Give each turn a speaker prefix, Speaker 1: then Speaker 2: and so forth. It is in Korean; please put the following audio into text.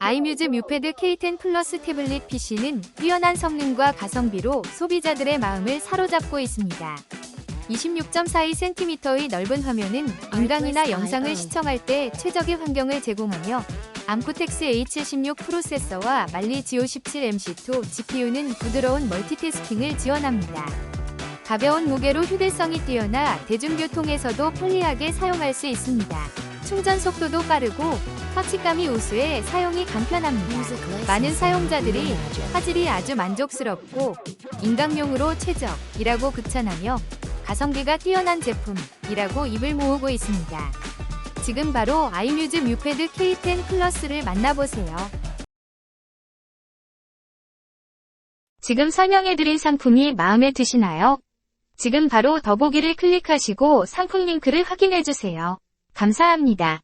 Speaker 1: 아이뮤즈 뮤패드 K10 플러스 태블릿 PC는 뛰어난 성능과 가성비로 소비자들의 마음을 사로잡고 있습니다. 26.42cm의 넓은 화면은 인강이나 영상을 시청할 때 최적의 환경을 제공하며 암코텍스 A76 프로세서와 말리 G57 MC2 GPU는 부드러운 멀티태스킹을 지원합니다. 가벼운 무게로 휴대성이 뛰어나 대중교통에서도 편리하게 사용할 수 있습니다. 충전 속도도 빠르고 터치감이 우수해 사용이 간편합니다. 많은 사용자들이 화질이 아주 만족스럽고 인강용으로 최적이라고 극찬하며 가성비가 뛰어난 제품이라고 입을 모으고 있습니다. 지금 바로 아이뮤즈 뮤패드 K10 플러스를 만나보세요. 지금 설명해드린 상품이 마음에 드시나요? 지금 바로 더보기를 클릭하시고 상품 링크를 확인해주세요. 감사합니다.